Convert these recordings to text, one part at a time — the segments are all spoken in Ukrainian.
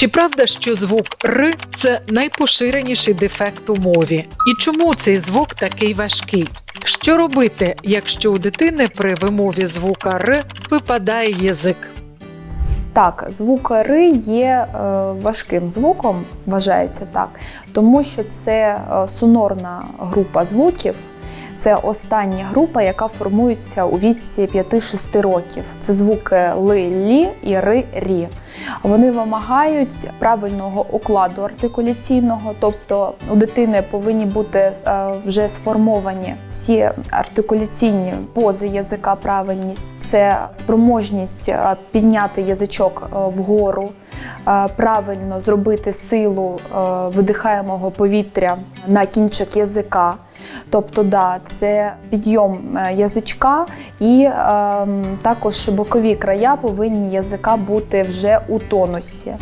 Чи правда, що звук Р це найпоширеніший дефект у мові? І чому цей звук такий важкий? Що робити, якщо у дитини при вимові звука Р випадає язик? Так, звук Р є е, важким звуком, вважається так, тому що це е, сонорна група звуків. Це остання група, яка формується у віці 5-6 років. Це звуки ли, лі і ри, рі. Вони вимагають правильного укладу артикуляційного, тобто у дитини повинні бути е, вже сформовані всі артикуляційні пози язика, правильність, це спроможність е, підняти язичок е, вгору, правильно зробити силу видихаємого повітря на кінчик язика. Тобто, да, це підйом е, язичка, і е, також бокові края повинні язика бути вже у тонусі.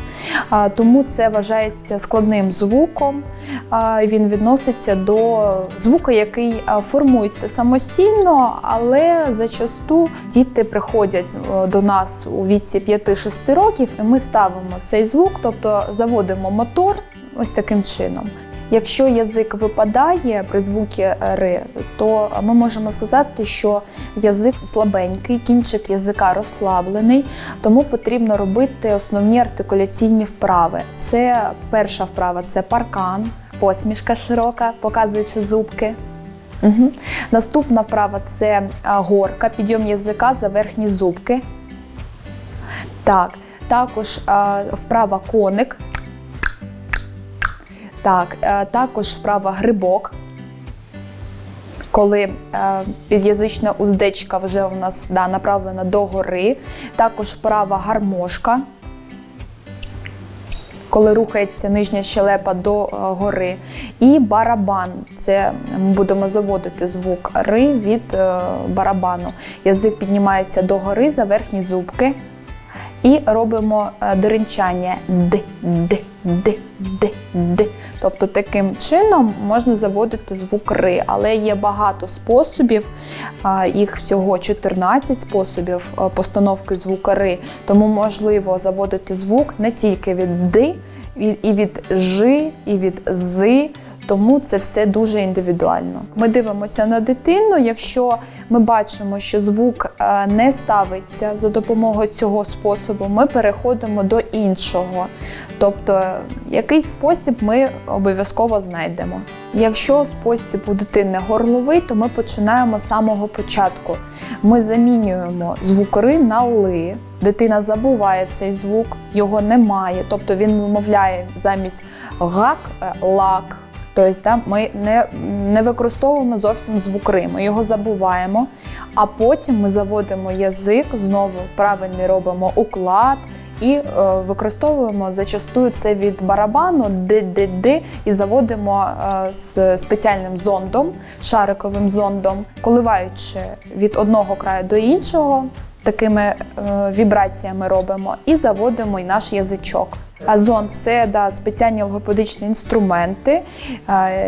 А, тому це вважається складним звуком. А, він відноситься до звуку, який е, формується самостійно, але зачасту діти приходять е, до нас у віці 5-6 років, і ми ставимо цей звук, тобто заводимо мотор ось таким чином. Якщо язик випадає при звукі Р, то ми можемо сказати, що язик слабенький, кінчик язика розслаблений, тому потрібно робити основні артикуляційні вправи. Це перша вправа це паркан, посмішка широка, показуючи зубки. Угу. Наступна вправа це горка, підйом язика за верхні зубки. Так, також вправа коник. Так, е, також вправа грибок. Коли е, під'язична уздечка вже у нас да, направлена до гори, також вправа гармошка, коли рухається нижня щелепа до е, гори, і барабан. Це ми будемо заводити звук ри від барабану. Язик піднімається до гори за верхні зубки. І робимо деренчання д, д, д, д, д. Тобто таким чином можна заводити звук ри, але є багато способів, їх всього 14 способів постановки звука ри. Тому можливо заводити звук не тільки від ди, і- від жи, і від зи. Тому це все дуже індивідуально. Ми дивимося на дитину. Якщо ми бачимо, що звук не ставиться за допомогою цього способу, ми переходимо до іншого. Тобто, якийсь спосіб ми обов'язково знайдемо. Якщо спосіб у дитини горловий, то ми починаємо з самого початку. Ми замінюємо звук ри на ли. Дитина забуває цей звук, його немає. Тобто він вимовляє замість гак е, лак. Тобто да, ми не, не використовуємо зовсім звук ри, ми його забуваємо, а потім ми заводимо язик, знову правильний робимо уклад і е, використовуємо зачастую це від барабану ди-ди-ди і заводимо е, з спеціальним зондом, шариковим зондом, коливаючи від одного краю до іншого. Такими е, вібраціями робимо і заводимо і наш язичок. Азон це да, спеціальні логопедичні інструменти,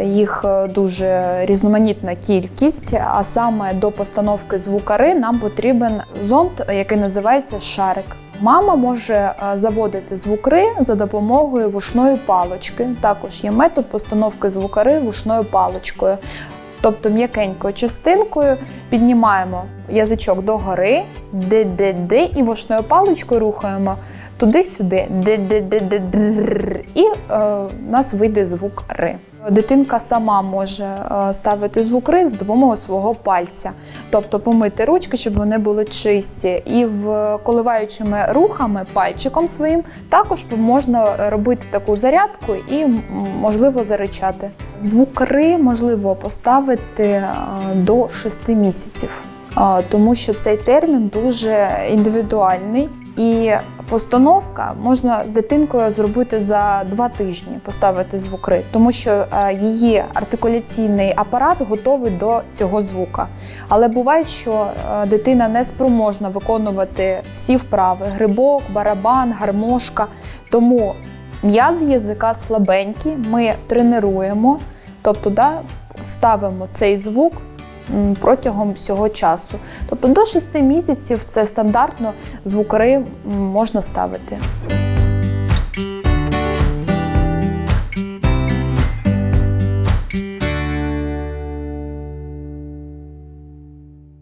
їх дуже різноманітна кількість. А саме до постановки звукари нам потрібен зонд, який називається шарик. Мама може е, заводити звукри за допомогою вушної палочки. Також є метод постановки звукари вушною палочкою. Тобто м'якенькою частинкою піднімаємо язичок догори, де-де-де, і вушною паличкою рухаємо туди-сюди, де-де-де-де-др, і е, у нас вийде звук ри. Дитинка сама може е, ставити звук ри за допомогою свого пальця, тобто помити ручки, щоб вони були чисті, і в коливаючими рухами пальчиком своїм також можна робити таку зарядку і можливо заричати. Звук ри можливо поставити е, до 6 місяців. Тому що цей термін дуже індивідуальний і постановка можна з дитинкою зробити за два тижні, поставити звукри, тому що е, її артикуляційний апарат готовий до цього звука. Але буває, що е, дитина не спроможна виконувати всі вправи: грибок, барабан, гармошка. Тому м'язи язика слабенькі, ми тренуємо, тобто да, ставимо цей звук протягом всього часу. Тобто до 6 місяців це стандартно звукари можна ставити.